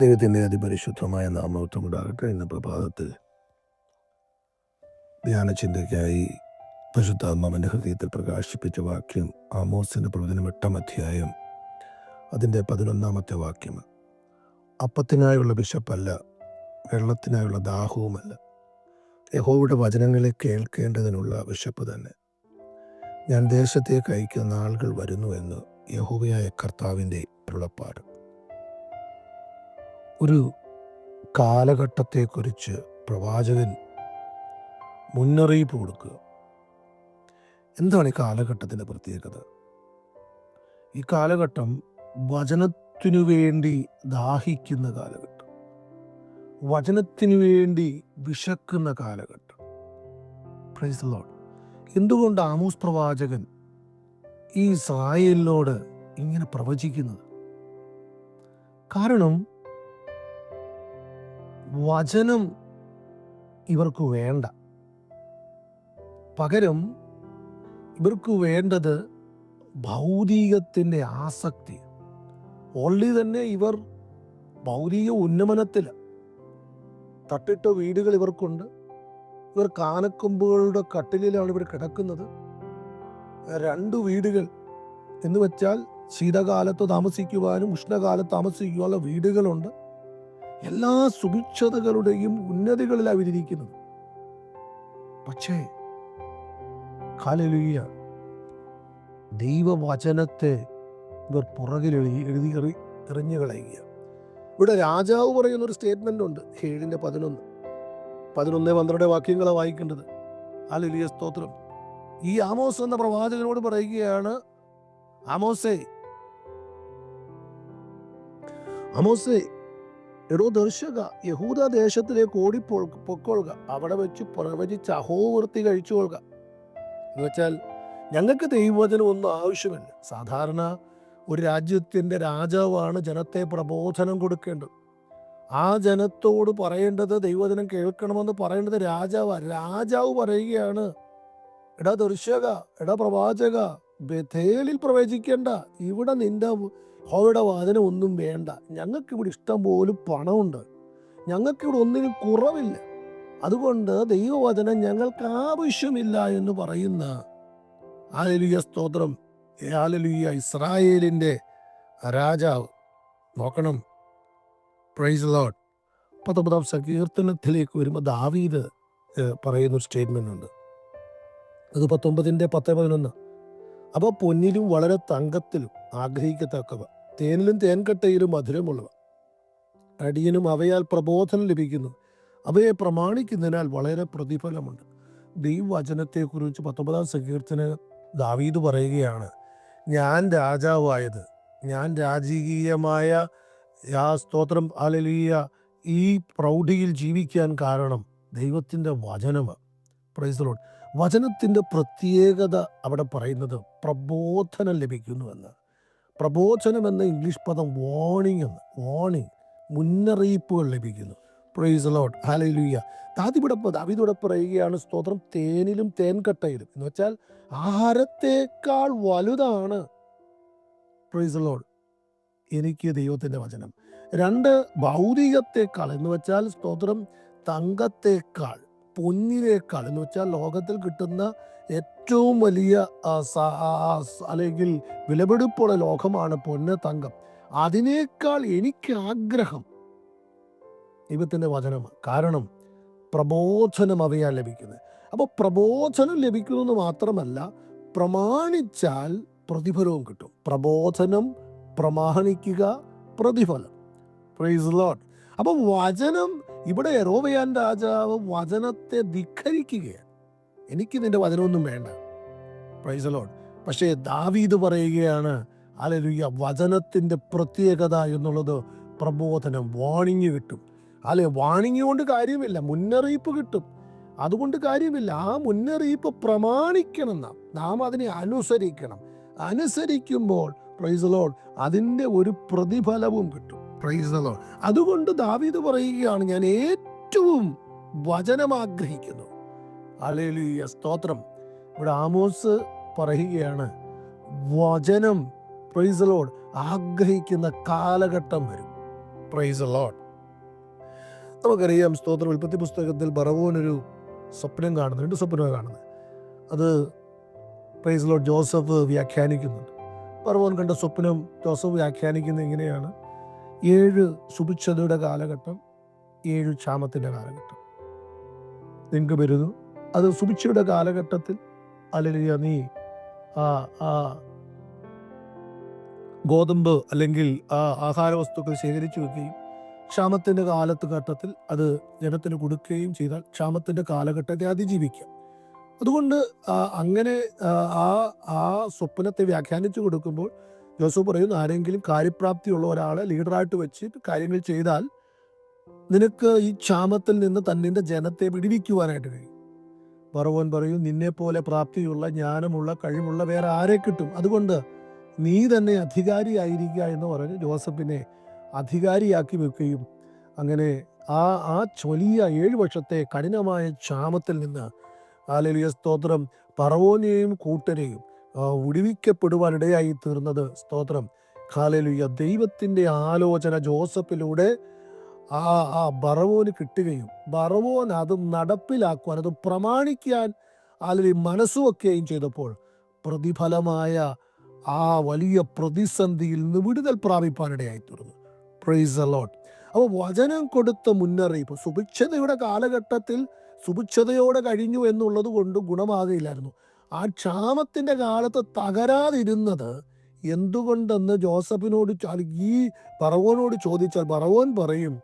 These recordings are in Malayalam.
ദൈവത്തിന്റെ അതിപരിശുദ്ധമായ നാമത്വം ഉണ്ടാകട്ടെ ഇന്ന് പ്രഭാതത്തിൽ ധ്യാന ചിന്തയ്ക്കായി പരിശുദ്ധാത്മാവിന്റെ ഹൃദയത്തിൽ പ്രകാശിപ്പിച്ച വാക്യം ആമോസിന്റെ പ്രവചനം എട്ടാം അധ്യായം അതിന്റെ പതിനൊന്നാമത്തെ വാക്യം. അപ്പത്തിനായുള്ള വിശപ്പല്ല വെള്ളത്തിനായുള്ള ദാഹവുമല്ല. യഹോയുടെ വചനങ്ങളെ കേൾക്കേണ്ടതിനുള്ള വിശപ്പ് തന്നെ. ഞാൻ ദേശത്തേക്ക് അയക്കുന്ന ആളുകൾ വരുന്നു എന്ന് യഹോവയായ കർത്താവിന്റെ ഉള്ളപ്പാട് ഒരു കാലഘട്ടത്തെക്കുറിച്ച് പ്രവാചകൻ മുന്നറിയിപ്പ് കൊടുക്കുക. എന്താണ് ഈ കാലഘട്ടത്തിന്റെ പ്രത്യേകത? ഈ കാലഘട്ടം വചനത്തിനു വേണ്ടി ദാഹിക്കുന്ന കാലഘട്ടം. വചനത്തിനു വേണ്ടി വിശക്കുന്ന കാലഘട്ടം. പ്രൈസ് എന്തുകൊണ്ട് ആമൂസ് പ്രവാചകൻ ഈ സായലിനോട് ഇങ്ങനെ പ്രവചിക്കുന്നത്? കാരണം വചനം ഇവർക്ക് വേണ്ട. പകരം ഇവർക്ക് വേണ്ടത് ഭൗതികത്തിന്റെ ആസക്തി. ഓൾറെഡി തന്നെ ഇവർ ഭൗതിക ഉന്നമനത്തിൽ തട്ടിട്ട വീടുകൾ ഇവർക്കുണ്ട്. ഇവർ കാനക്കൊമ്പുകളുടെ കട്ടിലിലാണ് ഇവർ കിടക്കുന്നത്. രണ്ട് വീടുകൾ എന്ന് വെച്ചാൽ ശീതകാലത്ത് താമസിക്കുവാനും ഉഷ്ണകാലത്ത് താമസിക്കുവാനുള്ള വീടുകളുണ്ട്. എല്ലാ സുഭിക്ഷതകളുടെയും ഉന്നതികളിൽ അവരിയ്ക്കുന്നത് പക്ഷേ കാലലുയ്യ ദൈവവചനത്തെ ഇവർ പുറകിൽ എഴുതി എറി എറിഞ്ഞു കളയുക. ഇവിടെ രാജാവ് പറയുന്ന ഒരു സ്റ്റേറ്റ്മെന്റ് ഉണ്ട് ഏഴിന്റെ പതിനൊന്ന്. പതിനൊന്ന് പന്ത്രണ്ട് വാക്യങ്ങളെ വായിക്കേണ്ടത്. ആലുലിയ സ്തോത്രം. ഈ ആമോസ് എന്ന പ്രവാചകനോട് പറയുകയാണ് ആമോസേ ആമോസേ എടോ ദർശക യഹൂദ ദേശത്തിലേക്ക് ഓടിപ്പോൾ പൊക്കൊള്ളുക അവിടെ വെച്ച് പ്രവചിച്ച് അഹോവൃത്തി കഴിച്ചുകൊള്ളുക കൊള്ളുക എന്നുവെച്ചാൽ ഞങ്ങൾക്ക് ദൈവവചനം ഒന്നും ആവശ്യമില്ല. സാധാരണ ഒരു രാജ്യത്തിന്റെ രാജാവാണ് ജനത്തെ പ്രബോധനം കൊടുക്കേണ്ടത്. ആ ജനത്തോട് പറയേണ്ടത് ദൈവവചനം കേൾക്കണമെന്ന് പറയേണ്ടത് രാജാവാണ് രാജാവ് പറയുകയാണ് എടാ ദർശക എടാ പ്രവാചക ബഥേലിൽ പ്രവചിക്കേണ്ട ഇവിടെ നിന്റെ ഹോയുടെ വാദനം ഒന്നും വേണ്ട. ഞങ്ങൾക്ക് ഇവിടെ ഇഷ്ടം പോലും പണമുണ്ട്. ഞങ്ങൾക്കിവിടെ ഒന്നിനും കുറവില്ല. അതുകൊണ്ട് ദൈവവചനം ഞങ്ങൾക്ക് ആവശ്യമില്ല എന്ന് പറയുന്ന ആലലുയ സ്തോത്രം. ആലലുയ ഇസ്രായേലിന്റെ രാജാവ്. നോക്കണം. പ്രൈസ് ലോഡ് പത്തൊമ്പതാം സങ്കീർത്തനത്തിലേക്ക് വരുമ്പോൾ ദാവീദ് പറയുന്നൊരു സ്റ്റേറ്റ്മെന്റ് ഉണ്ട്. അത് പത്തൊമ്പതിന്റെ പത്ത് പതിനൊന്ന്. അപ്പോൾ പൊന്നിലും വളരെ തങ്കത്തിലും ആഗ്രഹിക്കത്തക്കവ. തേനിലും തേൻകട്ടയിലും മധുരമുള്ളവ. അടിയനും അവയാൽ പ്രബോധനം ലഭിക്കുന്നു. അവയെ പ്രമാണിക്കുന്നതിനാൽ വളരെ പ്രതിഫലമുണ്ട്. ദൈവവചനത്തെക്കുറിച്ച് പത്തൊമ്പതാം സങ്കീർത്തന ദാവീദ് പറയുകയാണ് ഞാൻ രാജാവായത്. ഞാൻ രാജകീയമായ ആ സ്തോത്രം അലലിയ ഈ പ്രൗഢിയിൽ ജീവിക്കാൻ കാരണം ദൈവത്തിന്റെ വചനമാണ് പ്രൈസലോട്ട് വചനത്തിന്റെ പ്രത്യേകത അവിടെ പറയുന്നത് പ്രബോധനം ലഭിക്കുന്നു എന്ന് പ്രബോധനം എന്ന ഇംഗ്ലീഷ് പദം വാണിംഗ് എന്ന്. വാണിംഗ് മുന്നറിയിപ്പുകൾ ലഭിക്കുന്നു. പ്രൈസ് ലോട്ട് ഹാലയിലുയ്യ താതിവിടെ ദാവിതോടെ പറയുകയാണ് സ്തോത്രം തേനിലും തേൻകട്ടയിലും. എന്ന് വെച്ചാൽ ആഹാരത്തേക്കാൾ വലുതാണ്. പ്രൈസ് ലോഡ് എനിക്ക് ദൈവത്തിന്റെ വചനം. രണ്ട് ഭൗതികത്തേക്കാൾ എന്ന് വെച്ചാൽ സ്തോത്രം തങ്കത്തേക്കാൾ. പൊന്നിനേക്കാൾ എന്ന് വെച്ചാൽ ലോകത്തിൽ കിട്ടുന്ന ഏറ്റവും വലിയ അല്ലെങ്കിൽ വിലപിടിപ്പുള്ള ലോകമാണ് പൊന്ന് തങ്കം. അതിനേക്കാൾ എനിക്ക് ആഗ്രഹം ദൈവത്തിന്റെ വചനമാണ്. കാരണം പ്രബോധനം അവയാൽ ലഭിക്കുന്നത്. അപ്പോൾ പ്രബോധനം ലഭിക്കുന്നു മാത്രമല്ല പ്രമാണിച്ചാൽ പ്രതിഫലവും കിട്ടും. പ്രബോധനം പ്രമാണിക്കുക പ്രതിഫലം. പ്രൈസ് ലോട്ട് അപ്പം വചനം ഇവിടെ യറോവയാൻ രാജാവ് വചനത്തെ ധിഖരിക്കുകയാണ്. എനിക്ക് നിന്റെ വചനമൊന്നും വേണ്ട. പ്രൈസ് ലോട്ട് പക്ഷേ ദാവീദ് പറയുകയാണ് അലലുയ്യ വചനത്തിന്റെ പ്രത്യേകത എന്നുള്ളത് പ്രബോധനം വാണിങ് കിട്ടും. അല്ലെ വാണിങ് കൊണ്ട് കാര്യമില്ല മുന്നറിയിപ്പ് കിട്ടും. അതുകൊണ്ട് കാര്യമില്ല ആ മുന്നറിയിപ്പ് പ്രമാണിക്കണം നാം. നാം അതിനെ അനുസരിക്കണം. അനുസരിക്കുമ്പോൾ പ്രൈസ് ലോഡ് അതിന്റെ ഒരു പ്രതിഫലവും കിട്ടും. പ്രൈസ് അതുകൊണ്ട് ദാവീദ് പറയുകയാണ് ഞാൻ ഏറ്റവും വചനം ആഗ്രഹിക്കുന്നു അലേലുയ സ്തോത്രം. ഇവിടെ ആമോസ് പറയുകയാണ് വചനം പ്രൈസ് ലോഡ് ആഗ്രഹിക്കുന്ന കാലഘട്ടം വരും. പ്രൈസ് ലോഡ് നമുക്കറിയാം സ്തോത്രം. ഉൽപ്പത്തി പുസ്തകത്തിൽ ബറവോനൊരു സ്വപ്നം കാണുന്നു രണ്ട് സ്വപ്നമാണ് കാണുന്നത്. അത് പ്രൈസ് ലോഡ് ജോസഫ് വ്യാഖ്യാനിക്കുന്നുണ്ട്. ബറവോൻ കണ്ട സ്വപ്നം ജോസഫ് വ്യാഖ്യാനിക്കുന്നത് എങ്ങനെയാണ്? ഏഴ് സുഭിക്ഷതയുടെ കാലഘട്ടം ഏഴ് ക്ഷാമത്തിന്റെ കാലഘട്ടം. നിങ്ങൾക്ക് വരുന്നു. അത് സുഭിക്ഷയുടെ കാലഘട്ടത്തിൽ അല്ലെങ്കിൽ നീ ആ ആ ഗോതമ്പ് അല്ലെങ്കിൽ ആ ആഹാര വസ്തുക്കൾ ശേഖരിച്ചു വെക്കുകയും ക്ഷാമത്തിന്റെ കാലത്ത് ഘട്ടത്തിൽ അത് ജനത്തിന് കൊടുക്കുകയും ചെയ്താൽ ക്ഷാമത്തിന്റെ കാലഘട്ടത്തെ അതിജീവിക്കാം. അതുകൊണ്ട് അങ്ങനെ ആ ആ സ്വപ്നത്തെ വ്യാഖ്യാനിച്ചു കൊടുക്കുമ്പോൾ ജോസഫ് പറയുന്നു ആരെങ്കിലും കാര്യപ്രാപ്തിയുള്ള ഒരാളെ ലീഡറായിട്ട് വെച്ച് കാര്യങ്ങൾ ചെയ്താൽ നിനക്ക് ഈ ക്ഷാമത്തിൽ നിന്ന് തന്നിന്റെ ജനത്തെ വിടിവിക്കുവാനായിട്ട് കഴിയും. പറവോൻ പറയും നിന്നെപ്പോലെ പ്രാപ്തിയുള്ള ജ്ഞാനമുള്ള കഴിവുള്ള വേറെ ആരെ കിട്ടും? അതുകൊണ്ട് നീ തന്നെ അധികാരിയായിരിക്കുക എന്ന് പറഞ്ഞ് ജോസഫിനെ അധികാരിയാക്കി വെക്കുകയും അങ്ങനെ ആ ആ ചൊലിയ ഏഴു വർഷത്തെ കഠിനമായ ക്ഷാമത്തിൽ നിന്ന് ആലലിയ സ്തോത്രം പറവോനെയും കൂട്ടരെയും വിടുവിക്കപ്പെടുവാനിടയായി തീർന്നത്. സ്തോത്രം. കാലലുയ ദൈവത്തിന്റെ ആലോചന ജോസഫിലൂടെ ആ ആ ബറവോന് കിട്ടുകയും ബറവോൻ അത് നടപ്പിലാക്കുവാൻ അത് പ്രമാണിക്കാൻ ആലലി മനസ്സുവെക്കുകയും ചെയ്തപ്പോൾ പ്രതിഫലമായ ആ വലിയ പ്രതിസന്ധിയിൽ നിന്ന് വിടുതൽ പ്രാപിപ്പാനിടയായി തീർന്നു. പ്രൈസ് അലോട്ട് അപ്പോൾ വചനം കൊടുത്ത മുന്നറിയിപ്പ് സുഭിക്ഷതയുടെ കാലഘട്ടത്തിൽ സുഭിക്ഷതയോടെ കഴിഞ്ഞു എന്നുള്ളത് കൊണ്ട് ഗുണമാകില്ലായിരുന്നു ആ ക്ഷാമത്തിന്റെ കാലത്ത് തകരാതിരുന്നത് എന്തുകൊണ്ടെന്ന് ജോസഫിനോട് ഈ പറവോനോട് ചോദിച്ചാൽ പറവോൻ പറയും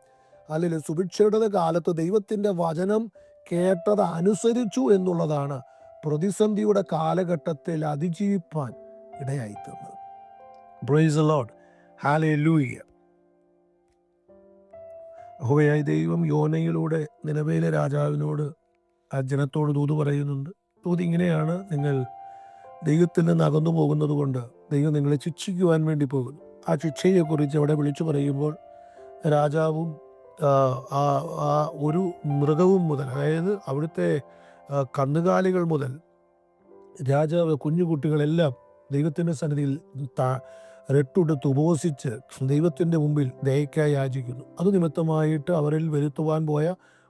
അല്ലെങ്കിൽ സുഭിക്ഷയുടെ കാലത്ത് ദൈവത്തിന്റെ വചനം കേട്ടത് അനുസരിച്ചു എന്നുള്ളതാണ് പ്രതിസന്ധിയുടെ കാലഘട്ടത്തിൽ അതിജീവിപ്പാൻ ഇടയായി തന്നത് പ്രൈസ് ലോഡ് ലൂയ്യ ഹോയായി ദൈവം യോനയിലൂടെ നിലവിലെ രാജാവിനോട് ആ ജനത്തോട് ദൂത് പറയുന്നുണ്ട്. ദൂത് ഇങ്ങനെയാണ് നിങ്ങൾ ദൈവത്തിൽ നിന്ന് അകന്നു പോകുന്നത് കൊണ്ട് ദൈവം നിങ്ങളെ ശിക്ഷിക്കുവാൻ വേണ്ടി പോകുന്നു. ആ ശിക്ഷയെക്കുറിച്ച് അവിടെ വിളിച്ചു പറയുമ്പോൾ രാജാവും ആ, ആ ഒരു മൃഗവും മുതൽ അതായത് അവിടുത്തെ കന്നുകാലികൾ മുതൽ രാജാവ് കുഞ്ഞുകുട്ടികളെല്ലാം ദൈവത്തിന്റെ സന്നിധിയിൽ താ- രട്ടുടുത്ത് ഉപവസിച്ച് ദൈവത്തിന്റെ മുമ്പിൽ ദയക്കായി യാചിക്കുന്നു അത് നിമിത്തമായിട്ട് അവരിൽ വരുത്തുവാൻ പോയ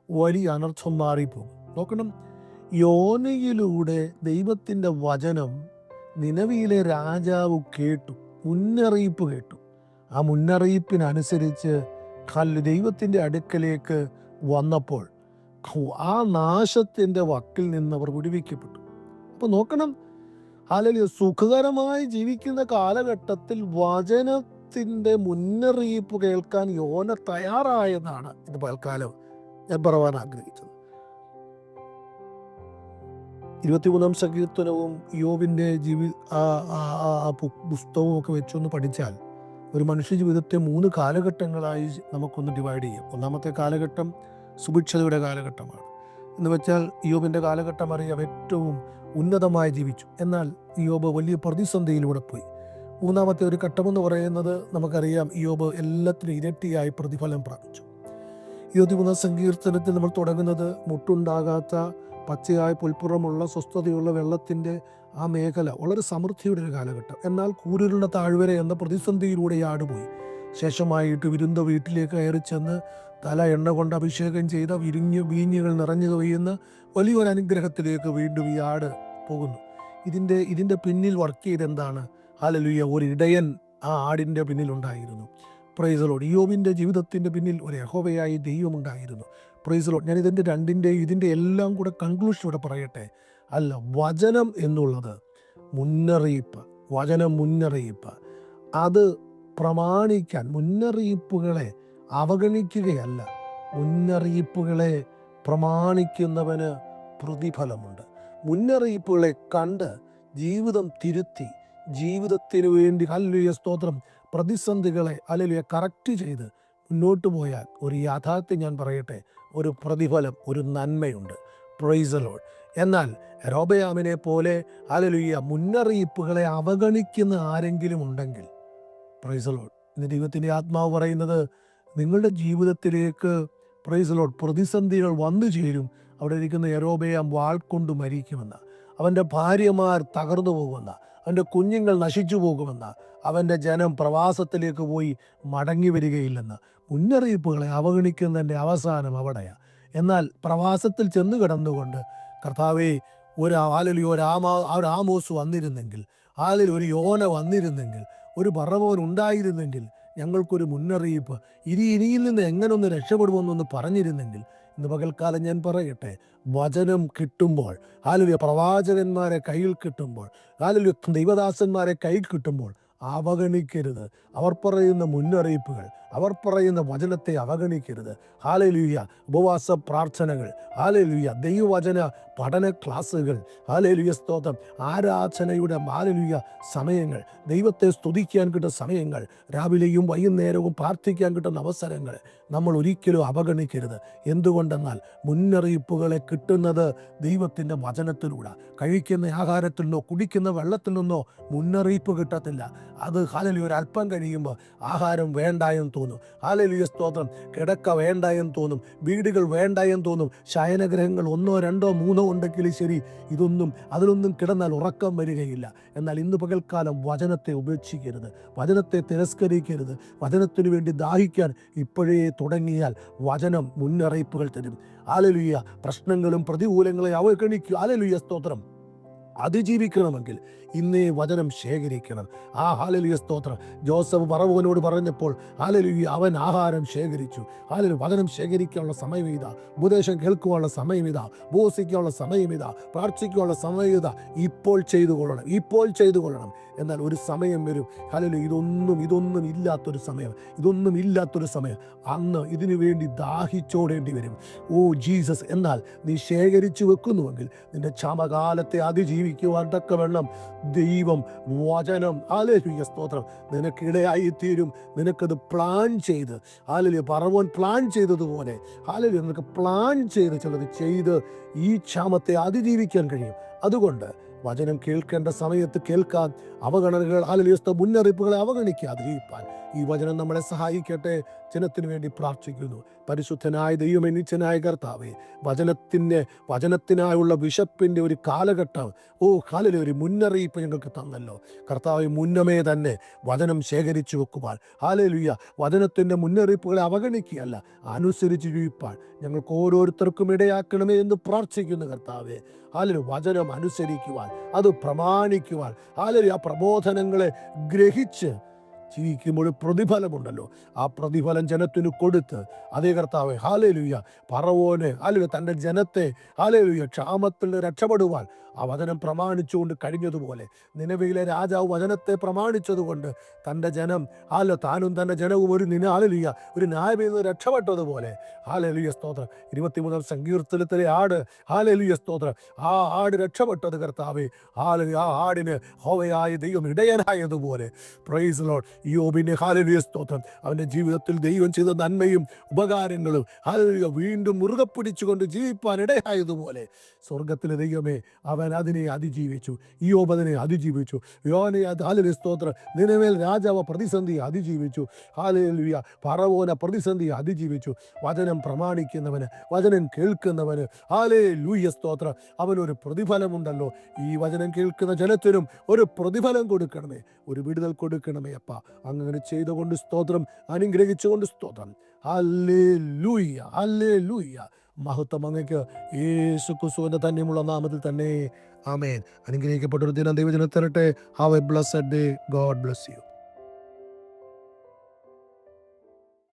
വലിയ അനർത്ഥം മാറിപ്പോകും. നോക്കണം യോനയിലൂടെ ദൈവത്തിന്റെ വചനം നിലവിയിലെ രാജാവ് കേട്ടു മുന്നറിയിപ്പ് കേട്ടു. ആ മുന്നറിയിപ്പിനനുസരിച്ച് കല്ല് ദൈവത്തിന്റെ അടുക്കലേക്ക് വന്നപ്പോൾ ആ നാശത്തിന്റെ വക്കിൽ നിന്ന് അവർ വിടുവിക്കപ്പെട്ടു. അപ്പോൾ നോക്കണം അല്ലെങ്കിൽ സുഖകരമായി ജീവിക്കുന്ന കാലഘട്ടത്തിൽ വചനത്തിന്റെ മുന്നറിയിപ്പ് കേൾക്കാൻ യോന തയ്യാറായതാണ് ഇത് പൽക്കാലം ഞാൻ പറവാൻ ആഗ്രഹിച്ചത്. ഇരുപത്തിമൂന്നാം സങ്കീർത്തനവും യോബിന്റെ ജീവി പുസ്തകവും ഒക്കെ വെച്ചൊന്ന് പഠിച്ചാൽ ഒരു മനുഷ്യ ജീവിതത്തെ മൂന്ന് കാലഘട്ടങ്ങളായി നമുക്കൊന്ന് ഡിവൈഡ് ചെയ്യാം. ഒന്നാമത്തെ കാലഘട്ടം സുഭിക്ഷതയുടെ കാലഘട്ടമാണ്. എന്ന് വെച്ചാൽ യോബിന്റെ കാലഘട്ടം അറിയാം ഏറ്റവും ഉന്നതമായി ജീവിച്ചു. എന്നാൽ യോബ് വലിയ പ്രതിസന്ധിയിലൂടെ പോയി. മൂന്നാമത്തെ ഒരു ഘട്ടമെന്ന് പറയുന്നത് നമുക്കറിയാം യോബ് എല്ലാത്തിനും ഇരട്ടിയായി പ്രതിഫലം പ്രാപിച്ചു. ഇരുപത്തിമൂന്നാം സങ്കീർത്തനത്തിൽ നമ്മൾ തുടങ്ങുന്നത് മുട്ടുണ്ടാകാത്ത പച്ചയായ പുൽപ്പുറമുള്ള സ്വസ്ഥതയുള്ള വെള്ളത്തിന്റെ ആ മേഖല വളരെ സമൃദ്ധിയുടെ ഒരു കാലഘട്ടം. എന്നാൽ കൂരിരുണ്ട താഴ്വര എന്ന പ്രതിസന്ധിയിലൂടെ ആടുപോയി ശേഷമായിട്ട് വിരുന്ന വീട്ടിലേക്ക് കയറി ചെന്ന് തല എണ്ണ കൊണ്ട് അഭിഷേകം ചെയ്ത വിരിഞ്ഞ് വീഞ്ഞുകൾ നിറഞ്ഞു കഴിയുന്ന വലിയൊരു അനുഗ്രഹത്തിലേക്ക് വീണ്ടും ഈ ആട് പോകുന്നു. ഇതിന്റെ ഇതിന്റെ പിന്നിൽ വർക്ക് ചെയ്തെന്താണ് ഹാലലുയ ഒരു ഇടയൻ ആ ആടിന്റെ പിന്നിലുണ്ടായിരുന്നു പ്രൈസലോട് യോബിന്റെ ജീവിതത്തിന്റെ പിന്നിൽ ഒരു യഹോവയായി ദൈവമുണ്ടായിരുന്നു പ്രൈസലോട് ഞാൻ ഇതിന്റെ രണ്ടിന്റെ ഇതിന്റെ എല്ലാം കൂടെ കൺക്ലൂഷൻ ഇവിടെ പറയട്ടെ. അല്ല വചനം എന്നുള്ളത് മുന്നറിയിപ്പ്. വചനം മുന്നറിയിപ്പ്. അത് പ്രമാണിക്കാൻ മുന്നറിയിപ്പുകളെ അവഗണിക്കുകയല്ല. മുന്നറിയിപ്പുകളെ പ്രമാണിക്കുന്നവന് പ്രതിഫലമുണ്ട്. മുന്നറിയിപ്പുകളെ കണ്ട് ജീവിതം തിരുത്തി ജീവിതത്തിന് വേണ്ടി അല്ലുയ സ്തോത്രം പ്രതിസന്ധികളെ അല്ലുയ കറക്റ്റ് ചെയ്ത് മുന്നോട്ട് പോയാൽ ഒരു യാഥാർത്ഥ്യം ഞാൻ പറയട്ടെ. ഒരു പ്രതിഫലം ഒരു നന്മയുണ്ട്. പ്രൈസലോഡ് എന്നാൽ രോബയാമിനെ പോലെ അലലുയ്യ മുന്നറിയിപ്പുകളെ അവഗണിക്കുന്ന ആരെങ്കിലും ഉണ്ടെങ്കിൽ പ്രൈസലോഡ് ഇന്ന് ദൈവത്തിന്റെ ആത്മാവ് പറയുന്നത് നിങ്ങളുടെ ജീവിതത്തിലേക്ക് പ്രൈസലോഡ് പ്രതിസന്ധികൾ വന്നു ചേരും. അവിടെ ഇരിക്കുന്ന യരോബയാം വാൾ കൊണ്ട് മരിക്കുമെന്ന്. അവന്റെ ഭാര്യമാർ തകർന്നു പോകുമെന്ന. അവന്റെ കുഞ്ഞുങ്ങൾ നശിച്ചു പോകുമെന്ന. അവന്റെ ജനം പ്രവാസത്തിലേക്ക് പോയി മടങ്ങി വരികയില്ലെന്ന്. മുന്നറിയിപ്പുകളെ അവഗണിക്കുന്നതിന്റെ അവസാനം അവിടെയാണ് എന്നാൽ പ്രവാസത്തിൽ ചെന്ന് കിടന്നുകൊണ്ട് കർത്താവേ ഒരു ആലിൽ ഒരു ആമാ ഒരു ആമോസ് വന്നിരുന്നെങ്കിൽ ആലിൽ ഒരു യോന വന്നിരുന്നെങ്കിൽ ഒരു പറവോൻ ഉണ്ടായിരുന്നെങ്കിൽ ഞങ്ങൾക്കൊരു മുന്നറിയിപ്പ്. ഇനി ഇനിയിൽ നിന്ന് എങ്ങനെ ഒന്ന് രക്ഷപ്പെടുമെന്നൊന്ന് പറഞ്ഞിരുന്നെങ്കിൽ ഇന്ന് പകൽക്കാലം ഞാൻ പറയട്ടെ വചനം കിട്ടുമ്പോൾ ആലുലിയ പ്രവാചകന്മാരെ കയ്യിൽ കിട്ടുമ്പോൾ ആലുലിയ ദൈവദാസന്മാരെ കയ്യിൽ കിട്ടുമ്പോൾ അവഗണിക്കരുത്. അവർ പറയുന്ന മുന്നറിയിപ്പുകൾ അവർ പറയുന്ന വചനത്തെ അവഗണിക്കരുത്. ഹാലലുയ്യ ഉപവാസ പ്രാർത്ഥനകൾ. ഹാലലുയ്യ ദൈവവചന പഠന ക്ലാസ്സുകൾ. ഹാലലുയ്യ സ്തോത്രം. ആരാധനയുടെ ഹാലലുയ്യ സമയങ്ങൾ. ദൈവത്തെ സ്തുതിക്കാൻ കിട്ടുന്ന സമയങ്ങൾ. രാവിലെയും വൈകുന്നേരവും പ്രാർത്ഥിക്കാൻ കിട്ടുന്ന അവസരങ്ങൾ. നമ്മൾ ഒരിക്കലും അവഗണിക്കരുത്. എന്തുകൊണ്ടെന്നാൽ മുന്നറിയിപ്പുകളെ കിട്ടുന്നത് ദൈവത്തിന്റെ വചനത്തിലൂടെ. കഴിക്കുന്ന ആഹാരത്തിൽ നിന്നോ കുടിക്കുന്ന വെള്ളത്തിൽ നിന്നോ മുന്നറിയിപ്പ് കിട്ടത്തില്ല. അത് ഹാലലി ഒരു അല്പം കഴിയുമ്പോൾ ആഹാരം വേണ്ട തോന്നും. ഹാലലിയ സ്തോത്രം. കിടക്ക വേണ്ട തോന്നും. വീടുകൾ വേണ്ട തോന്നും. ശയനഗ്രഹങ്ങൾ ഒന്നോ രണ്ടോ മൂന്നോ ഉണ്ടെങ്കിൽ ശരി ഇതൊന്നും അതിലൊന്നും കിടന്നാൽ ഉറക്കം വരികയില്ല. എന്നാൽ ഇന്ന് പകൽക്കാലം വചനത്തെ ഉപേക്ഷിക്കരുത്. വചനത്തെ തിരസ്കരിക്കരുത്. വചനത്തിനു വേണ്ടി ദാഹിക്കാൻ ഇപ്പോഴേ തുടങ്ങിയാൽ വചനം മുന്നറിയിപ്പുകൾ തരും. ആലലുയ്യ പ്രശ്നങ്ങളും പ്രതികൂലങ്ങളെ അവഗണിക്കുക ആലലുയ്യ സ്തോത്രം. അതിജീവിക്കണമെങ്കിൽ ഇന്നേ വചനം ശേഖരിക്കണം. ആ ഹാലലിയ സ്തോത്രം. ജോസഫ് പറവോനോട് പറഞ്ഞപ്പോൾ ഹാലലുയ്യ അവൻ ആഹാരം ശേഖരിച്ചു. ഹാലലു വചനം ശേഖരിക്കാനുള്ള സമയം ഇതാ. ഉപദേശം കേൾക്കുവാനുള്ള സമയം ഇതാ. ഉപവസിക്കാനുള്ള സമയം ഇതാ. പ്രാർത്ഥിക്കാനുള്ള സമയം ഇതാ. ഇപ്പോൾ ചെയ്തു കൊള്ളണം. ഇപ്പോൾ ചെയ്തു കൊള്ളണം. എന്നാൽ ഒരു സമയം വരും. ഹലോ ഇതൊന്നും ഇതൊന്നും ഇല്ലാത്തൊരു സമയം. ഇതൊന്നും ഇല്ലാത്തൊരു സമയം. അന്ന് ഇതിനു വേണ്ടി ദാഹിച്ചോടേണ്ടി വരും. ഓ ജീസസ് എന്നാൽ നീ ശേഖരിച്ചു വെക്കുന്നുവെങ്കിൽ നിന്റെ ക്ഷാമകാലത്തെ അതിജീവിക്കുവാൻ തക്കവണ്ണം ദൈവം വചനം ആലോചിക്കുക സ്തോത്രം നിനക്കിടയായി തീരും നിനക്കത് പ്ലാൻ ചെയ്ത് ആലലിയ പറവോൻ പ്ലാൻ ചെയ്തതുപോലെ ആലലിയ നിനക്ക് പ്ലാൻ ചെയ്ത് ചിലത് ചെയ്ത് ഈ ക്ഷാമത്തെ അതിജീവിക്കാൻ കഴിയും. അതുകൊണ്ട് വചനം കേൾക്കേണ്ട സമയത്ത് കേൾക്കാൻ അവഗണനകൾ ആലലിയസ്ത മുന്നറിയിപ്പുകളെ അവഗണിക്കാതിരിക്കാൻ ഈ വചനം നമ്മളെ സഹായിക്കട്ടെ. ജനത്തിന് വേണ്ടി പ്രാർത്ഥിക്കുന്നു. പരിശുദ്ധനായ ദൈവമേ നിത്യനായ കർത്താവേ വചനത്തിന്റെ വചനത്തിനായുള്ള വിശപ്പിന്റെ ഒരു കാലഘട്ടം. ഓ കാലിലെ ഒരു മുന്നറിയിപ്പ് ഞങ്ങൾക്ക് തന്നല്ലോ. കർത്താവ് മുന്നമേ തന്നെ വചനം ശേഖരിച്ചു വെക്കുവാൻ. ഹാലലുയ്യ വചനത്തിന്റെ മുന്നറിയിപ്പുകളെ അവഗണിക്കുകയല്ല അനുസരിച്ച് ജീവിപ്പാൻ. ഞങ്ങൾക്ക് ഓരോരുത്തർക്കും ഇടയാക്കണമേ എന്ന് പ്രാർത്ഥിക്കുന്നു കർത്താവേ. ഹാലലു വചനം അനുസരിക്കുവാൻ അത് പ്രമാണിക്കുവാൻ. ഹാലലു ആ പ്രബോധനങ്ങളെ ഗ്രഹിച്ച് ജീവിക്കുമ്പോൾ പ്രതിഫലമുണ്ടല്ലോ. ആ പ്രതിഫലം ജനത്തിന് കൊടുത്ത് അതേ കർത്താവ് ഹാലലുയ്യ പറവോന് ഹാലു തന്റെ ജനത്തെ ഹാലലുയ്യ ക്ഷാമത്തിൽ രക്ഷപ്പെടുവാൻ ആ വചനം പ്രമാണിച്ചുകൊണ്ട് കഴിഞ്ഞതുപോലെ നിലവിലെ രാജാവ് വചനത്തെ പ്രമാണിച്ചതുകൊണ്ട് തന്റെ ജനം ആല താനും തന്റെ ജനവും ഒരു നിന ആലലുയ്യ ഒരു ന്യായത്തിൽ നിന്ന് രക്ഷപ്പെട്ടതുപോലെ. ഹാലലുയ്യ സ്തോത്രം. ഇരുപത്തിമൂന്നാം സങ്കീർത്തനത്തിലെ ആട് ഹാലലുയ്യ സ്തോത്രം. ആ ആട് രക്ഷപ്പെട്ടത് കർത്താവെ ആ ആടിന് ഹോവയായ ദൈവം ഇടയനായതുപോലെ. പ്രൈസ് ലോഡ് യോബിന്റെ ഹാലലിയ സ്തോത്രം. അവന്റെ ജീവിതത്തിൽ ദൈവം ചെയ്ത നന്മയും ഉപകാരങ്ങളും ഹാലലിയ വീണ്ടും മുറുകെ പിടിച്ചുകൊണ്ട് ജീവിപ്പാൻ ഇടയായതുപോലെ സ്വർഗത്തിലെ ദൈവമേ അവൻ അതിനെ അതിജീവിച്ചു. യോബ് അതിനെ അതിജീവിച്ചു. യോനെ ഹാലലിയ സ്തോത്രം. നിലമേൽ രാജാവ് പ്രതിസന്ധിയെ അതിജീവിച്ചു. ഹാലലിയ പറവോന പ്രതിസന്ധി അതിജീവിച്ചു. വചനം പ്രമാണിക്കുന്നവന് വചനം കേൾക്കുന്നവന് ഹാലേ ലൂയ സ്തോത്രം അവനൊരു പ്രതിഫലമുണ്ടല്ലോ. ഈ വചനം കേൾക്കുന്ന ജനത്തിനും ഒരു പ്രതിഫലം കൊടുക്കണമേ. ഒരു വിടുതൽ കൊടുക്കണമേ അപ്പ. അങ്ങനെ ചെയ്തുകൊണ്ട് സ്തോത്രം അനുഗ്രഹിച്ചുകൊണ്ട് സ്തോത്രം. അല്ലേ ലൂയ്യ അല്ലേ ലൂയ്യ മഹത്വം അങ്ങക്ക് യേശു തന്നെയുമുള്ള നാമത്തിൽ തന്നെ. ആമേൻ. അനുഗ്രഹിക്കപ്പെട്ടൊരു ദിനം ദൈവജനം തരട്ടെ. Have a blessed day God bless you